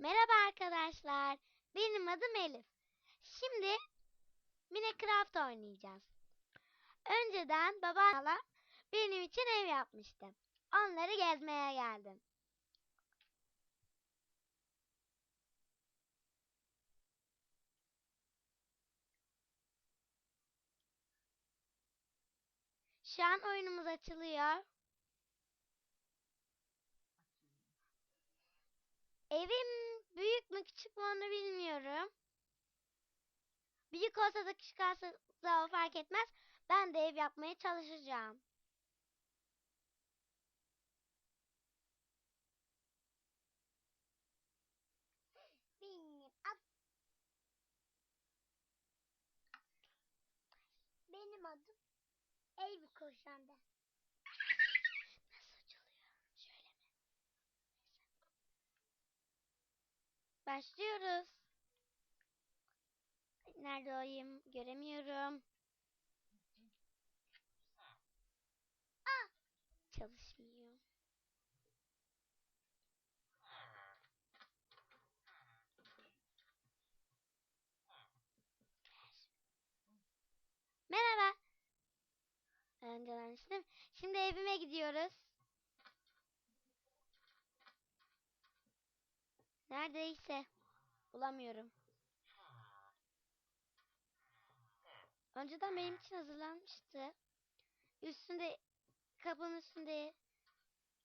Merhaba arkadaşlar. Benim adım Elif. Şimdi Minecraft oynayacağız. Önceden babamla benim için ev yapmıştı. Onları gezmeye geldim. Şu an oyunumuz açılıyor. Evim büyük mü küçük mü onu bilmiyorum. Büyük olsa da küçük olsa da o fark etmez. Ben de ev yapmaya çalışacağım. Benim ad... Benim adım Elvi Koşan'da. Nasıl açılıyor? Şöyle mi? Başlıyoruz. Nerede oyum? Göremiyorum. Ah! Çalışmıyor. Merhaba. Önceden. Şimdi evime gidiyoruz. Neredeyse. Bulamıyorum. Önceden benim için hazırlanmıştı. Üstünde kapının üstünde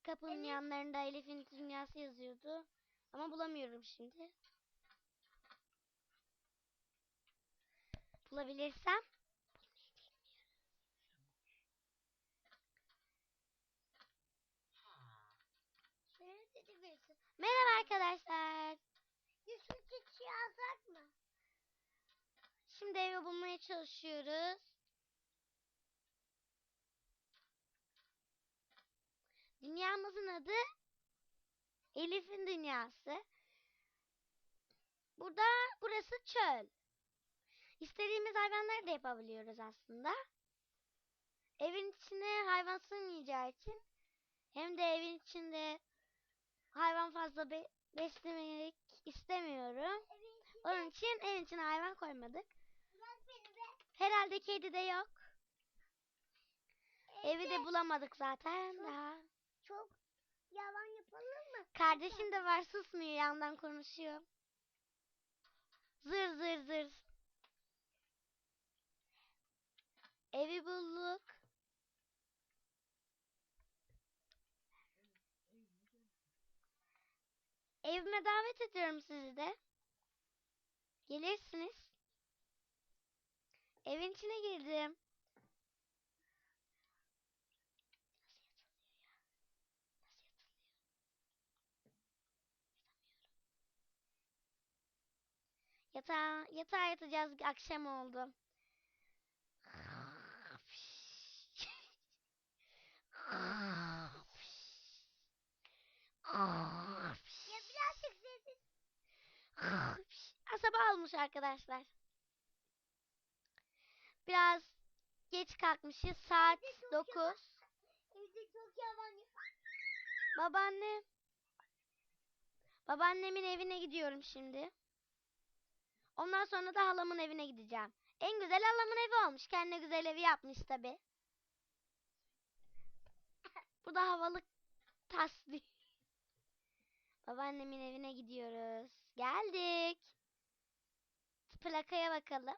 kapının Elif. yanlarında Elif'in dünyası yazıyordu. Ama bulamıyorum şimdi. Bulabilirsem. Merhaba arkadaşlar. Şimdi evi bulmaya çalışıyoruz. Dünyamızın adı Elif'in dünyası. Burada burası çöl. İstediğimiz hayvanları da yapabiliyoruz aslında. Evin içine hayvan sığmayacağı için hem de evin içinde hayvan fazla be beslemek istemiyorum. Onun için evin içine hayvan koymadık. Herhalde kedi de yok. Evi Evde de bulamadık zaten Çok- daha. çok yalan yapalım mı? Kardeşim de var susmuyor yandan konuşuyor. Zır zır zır. Evi bulduk. Evime davet ediyorum sizi de. Gelirsiniz. Evin içine girdim. Yatağa, yatağa yatacağız. Akşam oldu. Ya birazcık sessiz. Sabah olmuş arkadaşlar. Biraz geç kalkmışız. Saat Evde çok 9. yalan- Evde çok yalan yap- Babaanne. Babaannemin evine gidiyorum şimdi. Ondan sonra da halamın evine gideceğim. En güzel halamın evi olmuş. Kendine güzel evi yapmış tabi. Bu da havalı tasdik. Babaannemin evine gidiyoruz. Geldik. Plakaya bakalım.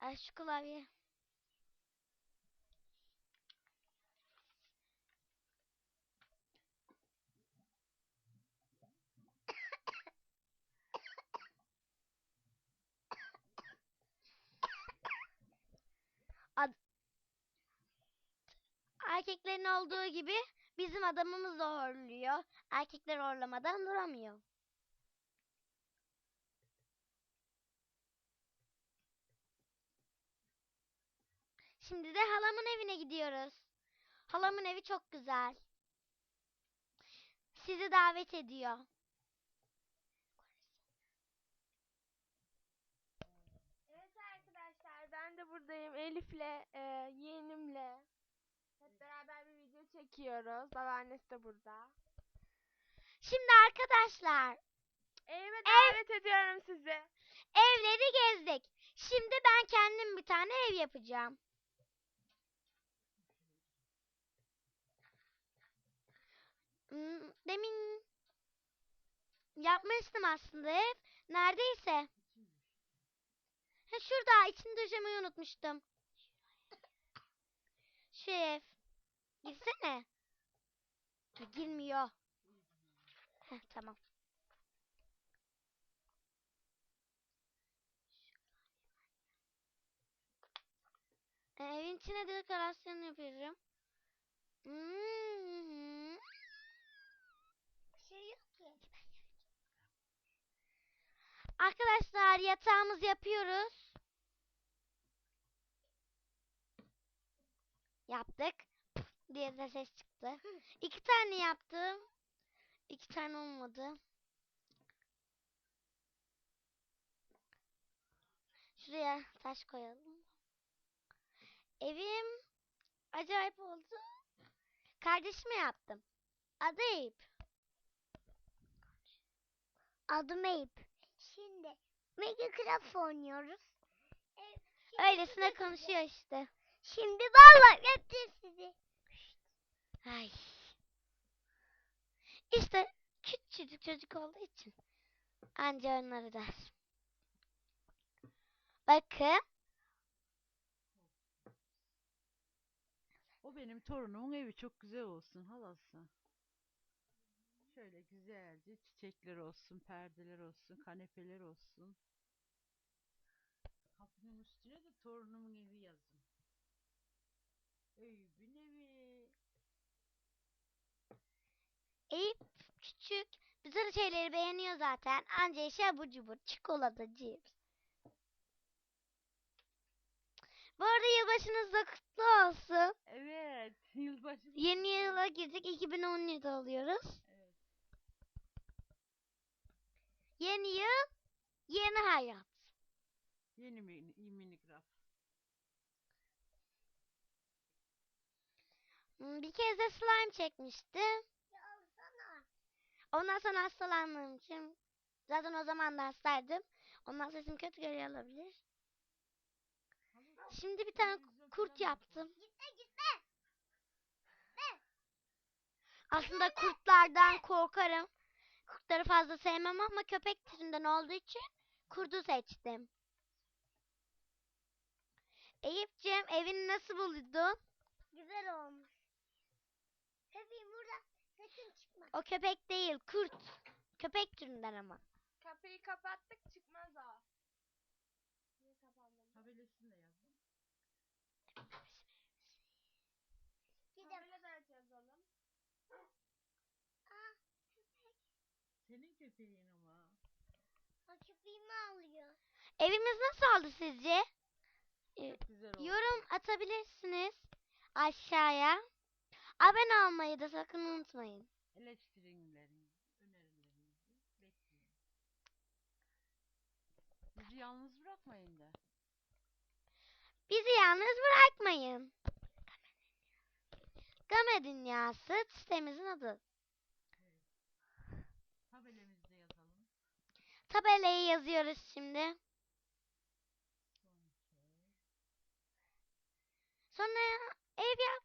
Ay şu klavye. Erkeklerin olduğu gibi bizim adamımız da horluyor. Erkekler horlamadan duramıyor. Şimdi de halamın evine gidiyoruz. Halamın evi çok güzel. Sizi davet ediyor. Evet arkadaşlar ben de buradayım Elif'le, e, yeğenimle. Hep beraber bir video çekiyoruz. Babaannesi de burada. Şimdi arkadaşlar Evime davet ediyorum sizi. evleri gezdik. Şimdi ben kendim bir tane ev yapacağım. Demin yapmıştım aslında ev. Neredeyse. Ha şurada içini döşemeyi unutmuştum. Şu ev. Girsene. Ha, Girmiyor. Heh, tamam. E, Evin içine dekorasyon yapıyorum. Hmm. Bir şey yok ki. Arkadaşlar yatağımızı yapıyoruz. Yaptık. diye de ses çıktı. İki tane yaptım. İki tane olmadı. Şuraya taş koyalım. Evim acayip oldu. Kardeşime yaptım. Adı Eyüp. Adım Eyüp. Şimdi Minecraft oynuyoruz. Şimdi Öylesine size- konuşuyor işte. Şimdi vallahi yapacağız sizi. Ay. İşte küçücük çocuk olduğu için anca onları der. Bakın. O benim torunumun evi çok güzel olsun halası. Şöyle güzelce çiçekler olsun, perdeler olsun, kanepeler olsun. Kapının üstüne de torunumun evi yazın. Eyüp'ün evi. Eyüp küçük. Bütün şeyleri beğeniyor zaten. Anca işe abur cubur. Çikolata, cips. Bu arada yılbaşınız da kutlu olsun. Evet, yılbaşı. Yeni yıla girdik. 2017 oluyoruz. Evet. Yeni yıl, yeni hayat. Yeni mi minigraf. Hmm, Bir kez de slime çekmiştim. Ondan sonra hastalandığım için zaten o zaman da hastaydım. Ondan sesim kötü geliyor olabilir. Şimdi bir tane kurt yaptım. Gitme gitme. Aslında kurtlardan korkarım. Kurtları fazla sevmem ama köpek türünden olduğu için kurdu seçtim. Eyüp'cüğüm evini nasıl buldun? Güzel olmuş. Hepim burada. Sakın çıkma. O köpek değil kurt. Köpek türünden ama. Kapıyı kapattık çıkmaz o. Niye kapandı? Tabelasını da yazın. Gidelim. Tabela da yazalım. Aa, Senin köpeğin ama. o köpeğimi alıyor. Evimiz nasıl oldu sizce? Çok güzel oldu. Yorum atabilirsiniz aşağıya. Abone olmayı da sakın unutmayın. Eleştirilerinizi, önerilerinizi bekliyorum. Bizi yalnız bırakmayın da. Bizi yalnız bırakmayın. Game Dünyası sitemizin adı. Yazalım. Tabelayı yazıyoruz şimdi. Sonra ev yap.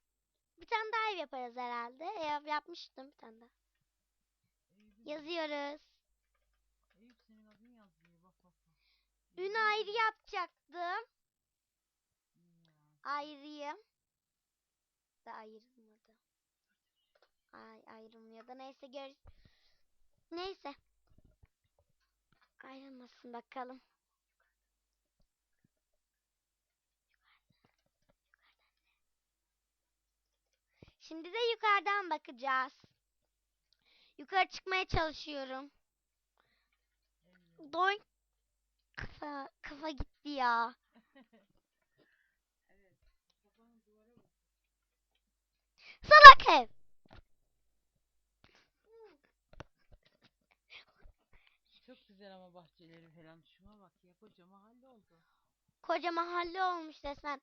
Bir tane daha ev yaparız herhalde. Ev yapmıştım bir tane daha. Yazıyoruz. Eyüp senin adın yazıyor. Bak ayrı yapacaktım. Ya. Ayrıyım. Da ayrılmadı. Ay ayrılmıyor da neyse gör. Neyse. Ayrılmasın bakalım. Şimdi de yukarıdan bakacağız. Yukarı çıkmaya çalışıyorum. Doy. Kafa, kafa gitti ya. Evet. Kafanı duvara vur. Salak ev. Çok güzel ama bahçeleri falan. Şuna bak ya koca mahalle oldu. Koca mahalle olmuş resmen.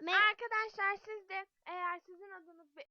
Me- Arkadaşlar siz de eğer sizin adınız